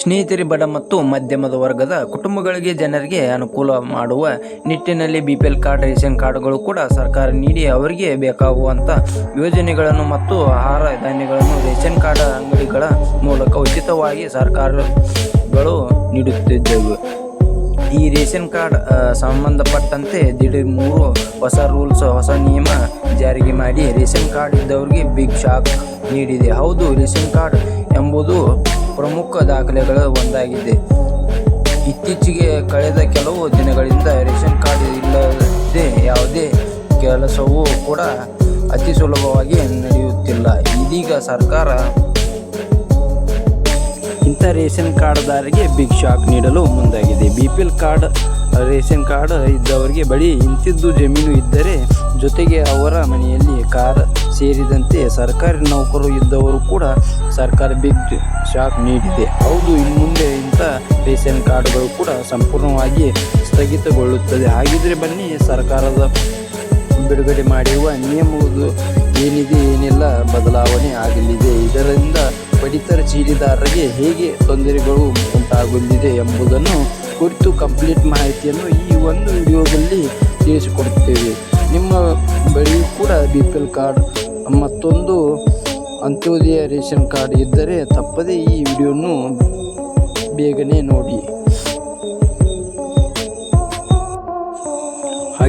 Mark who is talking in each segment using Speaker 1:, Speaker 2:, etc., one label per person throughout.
Speaker 1: ಸ್ನೇಹಿತರೆ ಬಡ ಮತ್ತು ಮಧ್ಯಮದ ವರ್ಗದ ಕುಟುಂಬಗಳಿಗೆ ಜನರಿಗೆ ಅನುಕೂಲ ಮಾಡುವ ನಿಟ್ಟಿನಲ್ಲಿ B P L card ration ಕಾರ್ಡ್ಗಳು ಕೂಡ ಸರ್ಕಾರ ನೀಡಿ ಅವರಿಗೆ ಬೇಕಾಗುವಂಥ ಯೋಜನೆಗಳನ್ನು ಮತ್ತು ಆಹಾರ ಧಾನ್ಯಗಳನ್ನು ರೇಷನ್ ಕಾರ್ಡ್ ಅಂಗಡಿಗಳ ಮೂಲಕ ಉಚಿತವಾಗಿ ಸರ್ಕಾರಗಳು ನೀಡುತ್ತಿದ್ದವು. ಈ ರೇಷನ್ ಕಾರ್ಡ್ ಸಂಬಂಧಪಟ್ಟಂತೆ ದಿಢೀರ್ ಮೂರು ಹೊಸ ರೂಲ್ಸ್, ಹೊಸ ನಿಯಮ ಜಾರಿಗೆ ಮಾಡಿ ರೇಷನ್ ಕಾರ್ಡ್ ಇದ್ದವರಿಗೆ ಬಿಗ್ ಶಾಕ್ ನೀಡಿದೆ. ಹೌದು, ರೇಷನ್ ಕಾರ್ಡ್ ಎಂಬುದು ಪ್ರಮುಖ ದಾಖಲೆಗಳ ಒಂದಾಗಿದೆ. ಇತ್ತೀಚೆಗೆ ಕಳೆದ ಕೆಲವು ದಿನಗಳಿಂದ ರೇಷನ್ ಕಾರ್ಡ್ ಇಲ್ಲದೆ ಯಾವುದೇ ಕೆಲಸವೂ ಕೂಡ ಅತಿ ಸುಲಭವಾಗಿ ನಡೆಯುತ್ತಿಲ್ಲ. ಇದೀಗ ಸರ್ಕಾರ ಇಂಥ ರೇಷನ್ ಕಾರ್ಡ್ದಾರಿಗೆ ಬಿಗ್ ಶಾಕ್ ನೀಡಲು ಮುಂದಾಗಿದೆ. B P L card, ration card ಇದ್ದವರಿಗೆ ಬಳಿ ಇಂತಿದ್ದು ಜಮೀನು ಇದ್ದರೆ ಜೊತೆಗೆ ಅವರ ಮನೆಯಲ್ಲಿ ಕಾರ್ ಸೇರಿದಂತೆ ಸರ್ಕಾರಿ ನೌಕರು ಇದ್ದವರು ಕೂಡ ಸರ್ಕಾರ ಬಿಗ್ ಶಾಕ್ ನೀಡಿದೆ. ಹೌದು ಇನ್ನು ಮುಂದೆ ಇಂಥ ರೇಷನ್ ಕಾರ್ಡ್ಗಳು ಕೂಡ ಸಂಪೂರ್ಣವಾಗಿ ಸ್ಥಗಿತಗೊಳ್ಳುತ್ತದೆ. ಹಾಗಿದ್ರೆ ಬನ್ನಿ, ಸರ್ಕಾರದ ಬಿಡುಗಡೆ ಮಾಡಿರುವ ನಿಯಮವು ಏನಿದೆ, ಏನೆಲ್ಲ ಬದಲಾವಣೆ ಆಗಲಿದೆ, ಇದರಿಂದ ಪಡಿತರ ಚೀಟಿದಾರರಿಗೆ ಹೇಗೆ ತೊಂದರೆಗಳು ಉಂಟಾಗಲಿದೆ ಎಂಬುದನ್ನು ಕುರಿತು ಕಂಪ್ಲೀಟ್ ಮಾಹಿತಿಯನ್ನು ಈ ಒಂದು ವಿಡಿಯೋದಲ್ಲಿ ತಿಳಿಸಿಕೊಡುತ್ತೇವೆ. ನಿಮ್ಮ ಬಳಿಯೂ ಕೂಡ ಬಿ ಪಿ ಎಲ್ ಕಾರ್ಡ್, ಮತ್ತೊಂದು ಅಂತ್ಯೋದಯ ರೇಷನ್ ಕಾರ್ಡ್ ಇದ್ದರೆ ತಪ್ಪದೇ ಈ ವಿಡಿಯೋನು ಬೇಗನೆ ನೋಡಿ.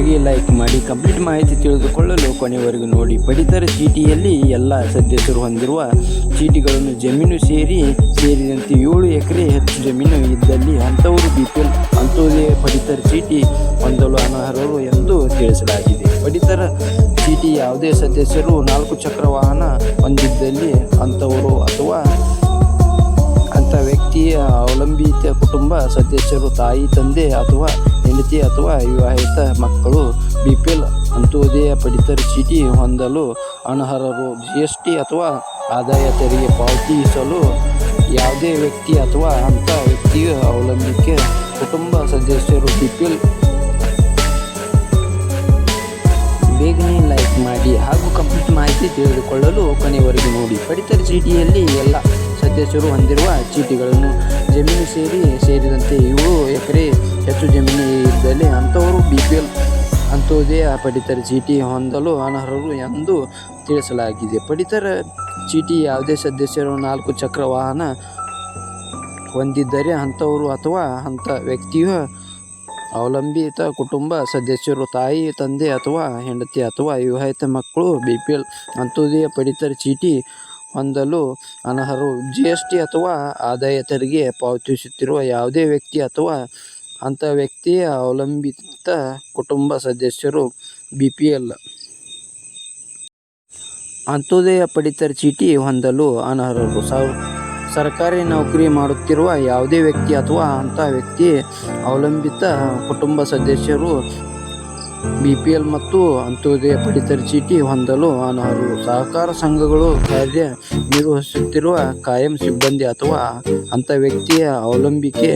Speaker 1: ಹಾಗೆ ಲೈಕ್ ಮಾಡಿ ಕಂಪ್ಲೀಟ್ ಮಾಹಿತಿ ತಿಳಿದುಕೊಳ್ಳಲು ಕೊನೆವರೆಗೂ ನೋಡಿ. ಪಡಿತರ ಚೀಟಿಯಲ್ಲಿ ಎಲ್ಲ ಸದಸ್ಯರು ಹೊಂದಿರುವ ಚೀಟಿಗಳನ್ನು ಜಮೀನು ಸೇರಿ, ಸೇರಿದಂತೆ ಏಳು ಎಕರೆ ಹೆಚ್ಚು ಜಮೀನು ಇದ್ದಲ್ಲಿ ಅಂಥವರು ಬಿ ಪಿ ಎಲ್ ಅಂತ್ಯೋದಯ ಪಡಿತರ ಚೀಟಿ ಹೊಂದಲು ಅನರ್ಹರು ಎಂದು ತಿಳಿಸಲಾಗಿದೆ. ಪಡಿತರ ಚೀಟಿ ಯಾವುದೇ ಸದಸ್ಯರು ನಾಲ್ಕು ಚಕ್ರ ವಾಹನ ಹೊಂದಿದ್ದಲ್ಲಿ ಅಂಥವರು ಅಥವಾ ವ್ಯಕ್ತಿಯ ಅವಲಂಬಿತ ಕುಟುಂಬ, ಸದಸ್ಯರು, ತಾಯಿ, ತಂದೆ ಅಥವಾ ಹೆಂಡತಿ ಅಥವಾ ವಿವಾಹಿತ ಮಕ್ಕಳು ಬಿ ಪಿ ಎಲ್ ಅಂತ್ಯೋದಯ ಪಡಿತರ ಚೀಟಿ ಹೊಂದಲು ಅನರ್ಹರು ಜಿ ಎಸ್ ಟಿ ಅಥವಾ ಆದಾಯ ತೆರಿಗೆ ಪಾವತಿಸಲು ಯಾವುದೇ ವ್ಯಕ್ತಿ ಅಥವಾ ಅಂಥ ವ್ಯಕ್ತಿಯ ಅವಲಂಬಿಕೆ ಕುಟುಂಬ ಸದಸ್ಯರು ಬಿ ಪಿ ಎಲ್ ಬೇಗನೆ ಲೈಕ್ ಮಾಡಿ ಹಾಗೂ ಕಂಪ್ಲೀಟ್ ಮಾಹಿತಿ ತಿಳಿದುಕೊಳ್ಳಲು ಕೊನೆವರೆಗೂ ನೋಡಿ. ಪಡಿತರ ಚೀಟಿಯಲ್ಲಿ ಎಲ್ಲ ಸದಸ್ಯರು ಹೊಂದಿರುವ ಚೀಟಿಗಳನ್ನು ಜಮೀನು ಸೇರಿ ಸೇರಿದಂತೆ ಏಳು ಎಕರೆ ಹೆಚ್ಚು ಜಮೀನು ಇದ್ದಲ್ಲಿ ಅಂಥವರು ಬಿ ಪಿ ಎಲ್ ಅಂತ್ಯೋದಯ ಪಡಿತರ ಚೀಟಿ ಹೊಂದಲು ಅನರ್ಹರು ಎಂದು ತಿಳಿಸಲಾಗಿದೆ. ಪಡಿತರ ಚೀಟಿ ಯಾವುದೇ ಸದಸ್ಯರು ನಾಲ್ಕು ಚಕ್ರ ವಾಹನ ಹೊಂದಿದ್ದರೆ ಅಂಥವರು ಅಥವಾ ಅಂಥ ವ್ಯಕ್ತಿಯು ಅವಲಂಬಿತ ಕುಟುಂಬ ಸದಸ್ಯರು, ತಾಯಿ, ತಂದೆ ಅಥವಾ ಹೆಂಡತಿ ಅಥವಾ ವಿವಾಹಿತ ಮಕ್ಕಳು ಬಿ ಪಿ ಎಲ್ ಅಂತ್ಯೋದಯ ಪಡಿತರ ಚೀಟಿ ಹೊಂದಲು ಅನರ್ಹರು. ಜಿ ಎಸ್ ಟಿ ಅಥವಾ ಆದಾಯ ತೆರಿಗೆ ಪಾವತಿಸುತ್ತಿರುವ ಯಾವುದೇ ವ್ಯಕ್ತಿ ಅಥವಾ ಅಂಥ ವ್ಯಕ್ತಿಯ ಅವಲಂಬಿತ ಕುಟುಂಬ ಸದಸ್ಯರು ಬಿ ಪಿ ಎಲ್ ಅಂತ್ಯೋದಯ ಪಡಿತರ ಚೀಟಿ ಹೊಂದಲು ಅನರ್ಹರು. ಸರ್ಕಾರಿ ನೌಕರಿ ಮಾಡುತ್ತಿರುವ ಯಾವುದೇ ವ್ಯಕ್ತಿ ಅಥವಾ ಅಂಥ ವ್ಯಕ್ತಿ ಅವಲಂಬಿತ ಕುಟುಂಬ ಸದಸ್ಯರು ಬಿ ಪಿ ಎಲ್ ಮತ್ತು ಅಂತ್ಯೋದಯ ಪಡಿತರ ಚೀಟಿ ಹೊಂದಲು ಅನರ್ಹರು ಸಹಕಾರ ಸಂಘಗಳು ಕಾರ್ಯ ನಿರ್ವಹಿಸುತ್ತಿರುವ ಕಾಯಂ ಸಿಬ್ಬಂದಿ ಅಥವಾ ಅಂಥ ವ್ಯಕ್ತಿಯ ಅವಲಂಬಿಕೆ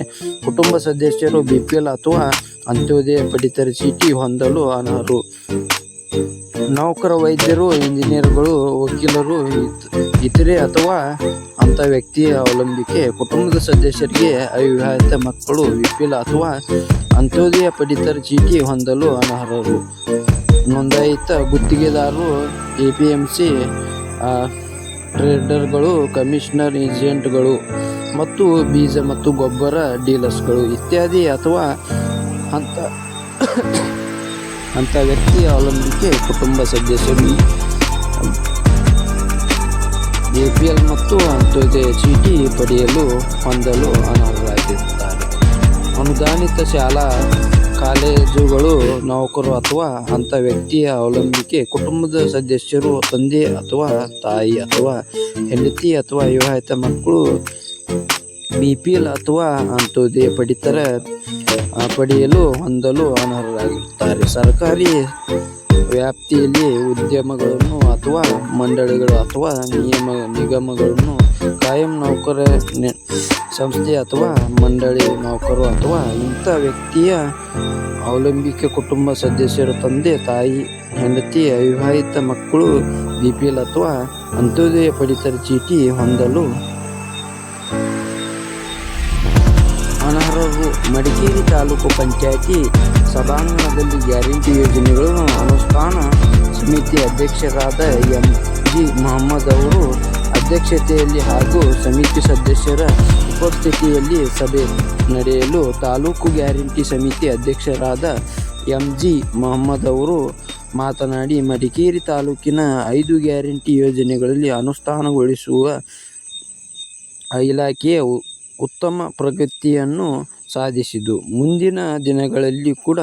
Speaker 1: ಕುಟುಂಬ ಸದಸ್ಯರು ಬಿ ಪಿ ಎಲ್ ಅಥವಾ ಅಂತ್ಯೋದಯ ಪಡಿತರ ಚೀಟಿ ಹೊಂದಲು ಅನರ್ಹರು ನೌಕರ ವೈದ್ಯರು ಇಂಜಿನಿಯರ್ಗಳು, ವಕೀಲರು ಇತರೆ ಅಥವಾ ಅಂಥ ವ್ಯಕ್ತಿಯ ಅವಲಂಬಿಕೆ, ಕುಟುಂಬದ ಸದಸ್ಯರಿಗೆ ಅವಿವಾಹಿತ ಮಕ್ಕಳು, ವಿಪಿಲ್ ಅಥವಾ ಅಂತ್ಯೋದಯ ಪಡಿತರ ಚೀಟಿ ಹೊಂದಲು ಅನರ್ಹರು. ನೋಂದಾಯಿತ ಗುತ್ತಿಗೆದಾರರು ಎ ಪಿ ಎಂ ಸಿ ಟ್ರೇಡರ್ಗಳು, ಕಮಿಷನರ್ ಏಜೆಂಟ್ಗಳು ಮತ್ತು ಬೀಜ ಮತ್ತು ಗೊಬ್ಬರ ಡೀಲರ್ಸ್ಗಳು ಇತ್ಯಾದಿ ಅಥವಾ ಅಂತ ಅಂಥ ವ್ಯಕ್ತಿಯ ಅವಲಂಬಿಕೆ ಕುಟುಂಬ ಸದಸ್ಯರು. ಎ ಪಿ ಎಲ್ ಮತ್ತು ಅಂತ್ಯೋದಯ ಚೀಟಿ ಪಡೆಯಲು ಹೊಂದಲು ಅನರ್ಹರಾಗಿರುತ್ತಾರೆ ಅನುದಾನಿತ ಶಾಲಾ ಕಾಲೇಜುಗಳು ನೌಕರು ಅಥವಾ ಅಂಥ ವ್ಯಕ್ತಿಯ ಅವಲಂಬಿಕೆ ಕುಟುಂಬದ ಸದಸ್ಯರು, ತಂದೆ ಅಥವಾ ತಾಯಿ ಅಥವಾ ಹೆಂಡತಿ ಅಥವಾ ವಿವಾಹಿತ ಮಕ್ಕಳು, ಬಿ ಪಿ ಎಲ್ ಅಥವಾ ಅಂತ್ಯೋದಯ ಪಡಿತರ ಪಡೆಯಲು ಹೊಂದಲು ಅನರ್ಹರಾಗಿರುತ್ತಾರೆ ಸರ್ಕಾರಿ ವ್ಯಾಪ್ತಿಯಲ್ಲಿ ಉದ್ಯಮಗಳನ್ನು ಅಥವಾ ಮಂಡಳಿಗಳು ಅಥವಾ ನಿಯಮ, ನಿಗಮಗಳನ್ನು ಕಾಯಂ ನೌಕರ ಸಂಸ್ಥೆ ಅಥವಾ ಮಂಡಳಿ ನೌಕರು ಅಥವಾ ಇಂಥ ವ್ಯಕ್ತಿಯ ಅವಲಂಬಿಕ ಕುಟುಂಬ ಸದಸ್ಯರು ತಂದೆ, ತಾಯಿ, ಹೆಂಡತಿ, ಅವಿವಾಹಿತ ಮಕ್ಕಳು ಬಿ ಪಿ ಎಲ್ ಅಥವಾ ಅಂತ್ಯೋದಯ ಪಡಿತರ ಚೀಟಿ ಹೊಂದಲು ಅನರ್ಹರು. ಮಡಿಕೇರಿ ತಾಲೂಕು ಪಂಚಾಯತಿ ಸಭಾಂಗಣದಲ್ಲಿ ಗ್ಯಾರಂಟಿ ಯೋಜನೆಗಳನ್ನು ಅನುಷ್ಠಾನ ಸಮಿತಿ ಅಧ್ಯಕ್ಷರಾದ ಎಂ ಜಿ ಮೊಹಮ್ಮದ್ ಅವರು ಅಧ್ಯಕ್ಷತೆಯಲ್ಲಿ ಹಾಗೂ ಸಮಿತಿ ಸದಸ್ಯರ ಉಪಸ್ಥಿತಿಯಲ್ಲಿ ಸಭೆ ನಡೆಯಲು ತಾಲೂಕು ಗ್ಯಾರಂಟಿ ಸಮಿತಿ ಅಧ್ಯಕ್ಷರಾದ ಎಂ ಜಿ ಮೊಹಮ್ಮದ್ ಅವರು ಮಾತನಾಡಿ, ಮಡಿಕೇರಿ ತಾಲೂಕಿನ ಐದು ಗ್ಯಾರಂಟಿ ಯೋಜನೆಗಳಲ್ಲಿ ಅನುಷ್ಠಾನಗೊಳಿಸುವ ಇಲಾಖೆಯ ಉತ್ತಮ ಪ್ರಗತಿಯನ್ನು ಸಾಧಿಸಿದ್ದು. ಮುಂದಿನ ದಿನಗಳಲ್ಲಿ ಕೂಡ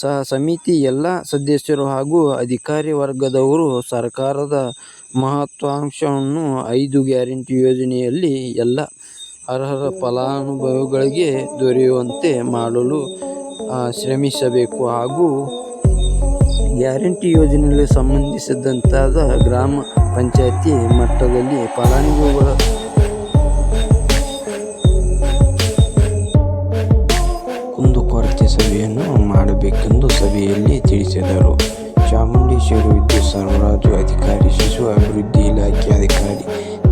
Speaker 1: ಸಹ ಸಮಿತಿ ಎಲ್ಲ ಸದಸ್ಯರು ಹಾಗೂ ಅಧಿಕಾರಿ ವರ್ಗದವರು ಸರ್ಕಾರದ ಮಹತ್ವಾಂಶವನ್ನು ಐದು ಗ್ಯಾರಂಟಿ ಯೋಜನೆಯಲ್ಲಿ ಎಲ್ಲ ಅರ್ಹರ ಫಲಾನುಭವಿಗಳಿಗೆ ದೊರೆಯುವಂತೆ ಮಾಡಲು ಶ್ರಮಿಸಬೇಕು ಹಾಗೂ ಗ್ಯಾರಂಟಿ ಯೋಜನೆಗೆ ಸಂಬಂಧಿಸಿದಂತಾದ ಗ್ರಾಮ ಪಂಚಾಯತಿ ಮಟ್ಟದಲ್ಲಿ ಫಲಾನುಭವಿಗಳ ತಿಳಿಸಿದರು ಚಾಮುಂಡೇಶ್ವರಿ ವಿದ್ಯುತ್ ಸರಬರಾಜು ಅಧಿಕಾರಿ, ಶಿಶು ಅಭಿವೃದ್ಧಿ ಇಲಾಖೆ ಅಧಿಕಾರಿ,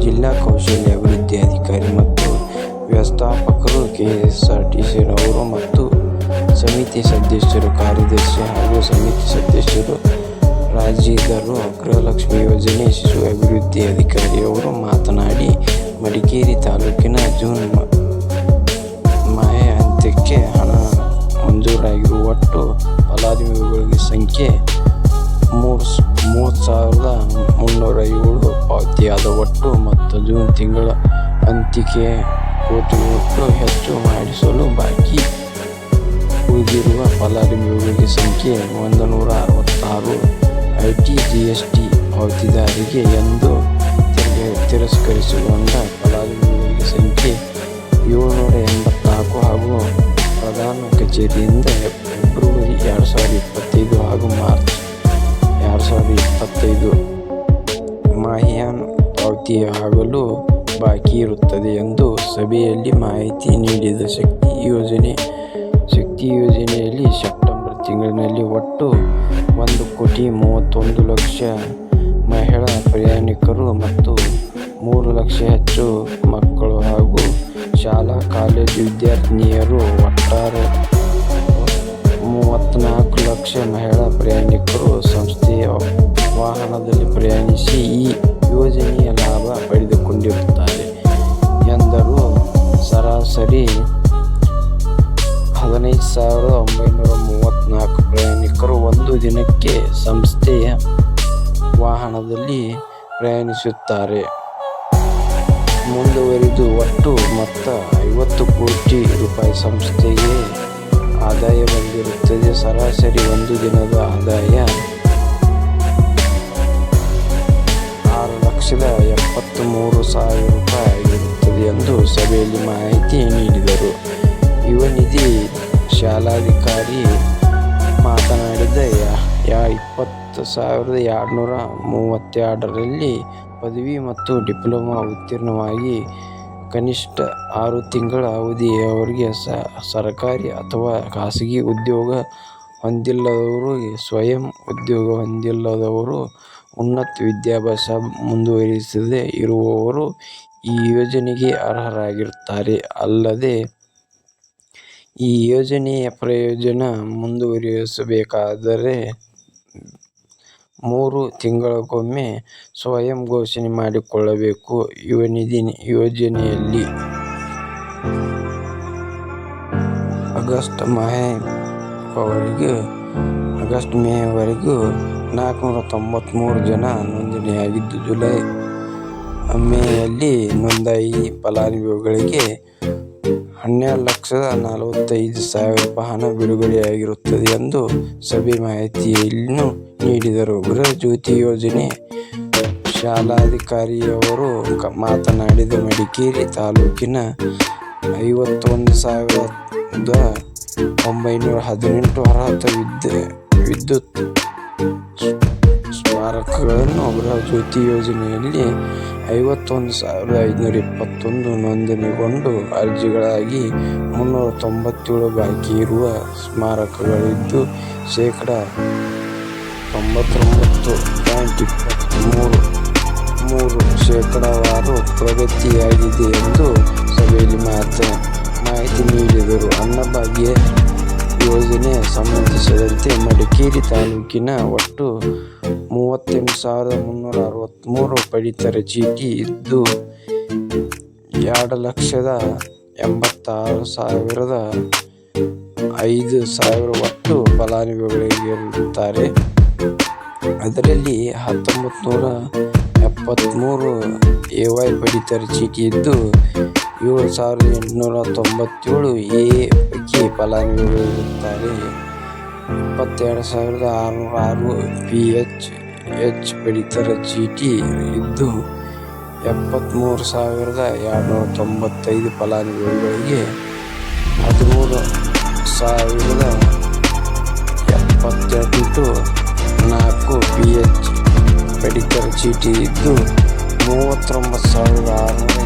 Speaker 1: ಜಿಲ್ಲಾ ಕೌಶಲ್ಯ ಅಭಿವೃದ್ಧಿ ಅಧಿಕಾರಿ ಮತ್ತು ವ್ಯವಸ್ಥಾಪಕರು, ಕೆಎಸ್ಆರ್ಟಿಸಿ ರವರು ಮತ್ತು ಸಮಿತಿ ಸದಸ್ಯರು, ಕಾರ್ಯದರ್ಶಿ ಹಾಗೂ ಸಮಿತಿ ಸದಸ್ಯರು ರಾಜ್ಯದರು ಗೃಹಲಕ್ಷ್ಮಿ ಯೋಜನೆ, ಶಿಶು ಅಭಿವೃದ್ಧಿ ಅಧಿಕಾರಿಯವರು ಮಾತನಾಡಿ, ಮಡಿಕೇರಿ ಒಟ್ಟು ಮತ್ತು ಜೂನ್ ತಿಂಗಳ ಅಂತಿಕೆ ಕೋಟಿ ಒಟ್ಟು ಹೆಚ್ಚು ಮಾಡಿಸಲು ಬಾಕಿ ಉಳಿದಿರುವ ಫಲಾನುಭವಿಗಳ ಸಂಖ್ಯೆ ಒಂದು ನೂರ ಅರವತ್ತಾರು I T G S T ಪಾವತಿದಾರರಿಗೆ ಎಂದು ತಿರಸ್ಕರಿಸಿಕೊಂಡ ಫಲಾನುಭವಿಗಳ ಸಂಖ್ಯೆ ಏಳ್ನೂರ ಎಂಬತ್ನಾಲ್ಕು ಹಾಗೂ ಪ್ರಧಾನ ಕಚೇರಿಯಿಂದ ಫೆಬ್ರವರಿ ಎರಡು ಸಾವಿರದ ಇಪ್ಪತ್ತೈದು ಹಾಗೂ ಮಾರ್ಚ್ ಎರಡು ಸಾವಿರದ ಇಪ್ಪತ್ತೈದು ಮಾಹಿಯಾನ್ ಪಾವತಿಯಾಗಲು ಬಾಕಿ ಇರುತ್ತದೆ ಎಂದು ಸಭೆಯಲ್ಲಿ ಮಾಹಿತಿ ನೀಡಿದ ಶಕ್ತಿ ಯೋಜನೆ. ಶಕ್ತಿ ಯೋಜನೆಯಲ್ಲಿ ಸೆಪ್ಟೆಂಬರ್ ತಿಂಗಳಿನಲ್ಲಿ ಒಟ್ಟು ಒಂದು ಕೋಟಿ ಮೂವತ್ತೊಂದು ಲಕ್ಷ ಮಹಿಳಾ ಪ್ರಯಾಣಿಕರು ಮತ್ತು ಮೂರು ಲಕ್ಷ ಹೆಚ್ಚು ಮಕ್ಕಳು ಹಾಗೂ ಶಾಲಾ ಕಾಲೇಜು ವಿದ್ಯಾರ್ಥಿನಿಯರು ಒಟ್ಟಾರೆ ಮೂವತ್ತ್ನಾಲ್ಕು ಲಕ್ಷ ಮಹಿಳಾ ವಾಹನದಲ್ಲಿ ಪ್ರಯಾಣಿಸುತ್ತಾರೆ. ಮುಂದುವರಿದು ಒಟ್ಟು ಮೊತ್ತ ಐವತ್ತು ಕೋಟಿ ರೂಪಾಯಿ ಸಂಸ್ಥೆಗೆ ಆದಾಯ ಬಂದಿರುತ್ತದೆ. ಸರಾಸರಿ ಒಂದು ದಿನದ ಆದಾಯ ಆರು ಲಕ್ಷದ ಎಪ್ಪತ್ತ್ ಮೂರು ಸಾವಿರ ರೂಪಾಯಿ ಆಗಿರುತ್ತದೆ ಎಂದು ಸಭೆಯಲ್ಲಿ ಮಾಹಿತಿ ಇಪ್ಪತ್ತು ಸಾವಿರದ ಎರಡುನೂರ ಮೂವತ್ತೆರಡರಲ್ಲಿ ಪದವಿ ಮತ್ತು ಡಿಪ್ಲೊಮಾ ಉತ್ತೀರ್ಣವಾಗಿ ಕನಿಷ್ಠ ಆರು ತಿಂಗಳ ಅವಧಿಯವರಿಗೆ ಸ, ಸರ್ಕಾರಿ ಅಥವಾ ಖಾಸಗಿ ಉದ್ಯೋಗ ಹೊಂದಿಲ್ಲದವರು, ಸ್ವಯಂ ಉದ್ಯೋಗ ಹೊಂದಿಲ್ಲದವರು ಉನ್ನತ ವಿದ್ಯಾಭ್ಯಾಸ ಮುಂದುವರಿಸದೆ ಇರುವವರು ಈ ಯೋಜನೆಗೆ ಅರ್ಹರಾಗಿರುತ್ತಾರೆ. ಅಲ್ಲದೆ, ಈ ಯೋಜನೆಯ ಪ್ರಯೋಜನ ಮುಂದುವರಿಸಬೇಕಾದರೆ ಮೂರು ತಿಂಗಳಿಗೊಮ್ಮೆ ಸ್ವಯಂ ಘೋಷಣೆ ಮಾಡಿಕೊಳ್ಳಬೇಕು. ಯೋಜನೆಯಲ್ಲಿ ಆಗಸ್ಟ್ ಮೇವರೆಗೂ ನಾಲ್ಕುನೂರ ತೊಂಬತ್ತ್ಮೂರು ಜನ ನೋಂದಣಿಯಾಗಿದ್ದು ಜುಲೈ ಮೇಯಲ್ಲಿ ನೋಂದಾಯಿ ಫಲಾನುಭವಿಗಳಿಗೆ ಹನ್ನೆರಡು ಲಕ್ಷದ ನಲವತ್ತೈದು ಸಾವಿರ ಹಣ ಬಿಡುಗಡೆಯಾಗಿರುತ್ತದೆ ಎಂದು ಸಭೆ ಮಾಹಿತಿಯನ್ನು ನೀಡಿದರು. ಗೃಹ ಜ್ಯೋತಿ ಯೋಜನೆ ಶಾಲಾಧಿಕಾರಿಯವರು ಮಾತನಾಡಿದ ಮಡಿಕೇರಿ ತಾಲೂಕಿನ ಐವತ್ತೊಂದು ಸಾವಿರದ ಒಂಬೈನೂರ ಹದಿನೆಂಟು ಅರ್ಹತೆ ವಿದ್ಯ ವಿದ್ಯುತ್ ಸ್ಮಾರಕಗಳನ್ನು ಅವರ ಜ್ಯೋತಿ ಯೋಜನೆಯಲ್ಲಿ ಐವತ್ತೊಂದು ಸಾವಿರದ ಐದುನೂರ ಇಪ್ಪತ್ತೊಂದು ನೋಂದಣಿಗೊಂಡು ಅರ್ಜಿಗಳಾಗಿ ಮುನ್ನೂರ ತೊಂಬತ್ತೇಳು ಬಾಕಿ ಇರುವ ಸ್ಮಾರಕಗಳಿದ್ದು ಶೇಕಡ ತೊಂಬತ್ತೊಂಬತ್ತು ಪಾಯಿಂಟ್ ಇಪ್ಪತ್ತ್ಮೂರು ಮೂರು ಶೇಕಡಾವಾರು ಪ್ರಗತಿಯಾಗಿದೆ ಎಂದು ಸಭೆಯಲ್ಲಿ ಮಾಹಿತಿ ನೀಡಿ
Speaker 2: ಸಂಬಂಧಿಸಿದಂತೆ ಮಡಿಕೇರಿ ತಾಲೂಕಿನ ಒಟ್ಟು ಮೂವತ್ತೆಂಟು ಸಾವಿರದ ಮುನ್ನೂರ ಅರವತ್ತ್ಮೂರು ಪಡಿತರ ಚೀಟಿ ಇದ್ದು, ಎರಡು ಲಕ್ಷದ ಎಂಬತ್ತಾರು ಸಾವಿರದ ಐದು ಸಾವಿರ ಒಟ್ಟು ಫಲಾನುಭವಿಗಳಿರುತ್ತಾರೆ ಅದರಲ್ಲಿ ಹತ್ತೊಂಬತ್ತು ನೂರ ಎಪ್ಪತ್ತ್ಮೂರು ಎ ವೈ ಪಡಿತರ ಚೀಟಿ ಇದ್ದು ಏಳು ಸಾವಿರದ ಎಂಟುನೂರ ತೊಂಬತ್ತೇಳು ಎ ಪೈಕಿ ಫಲಾನುಭವಿಗಳಿರುತ್ತಾರೆ ಇಪ್ಪತ್ತೆರಡು ಸಾವಿರದ ಆರುನೂರ ಆರು ಪಿ ಎಚ್ ಎಚ್ ಪಡಿತರ ಚೀಟಿ ಇದ್ದು ಎಪ್ಪತ್ತ್ಮೂರು ಸಾವಿರದ ಎರಡುನೂರ ತೊಂಬತ್ತೈದು ಫಲಾನುಭವಿಗಳಿಗೆ ಹದಿಮೂರು ಸಾವಿರದ ಎಪ್ಪತ್ತೆಂಟು ನಾಲ್ಕು ಪಿ ಎಚ್ ಪಡಿತರ ಚೀಟಿ ಇದ್ದು, ಮೂವತ್ತೊಂಬತ್ತು ಸಾವಿರದ ಆರುನೂರ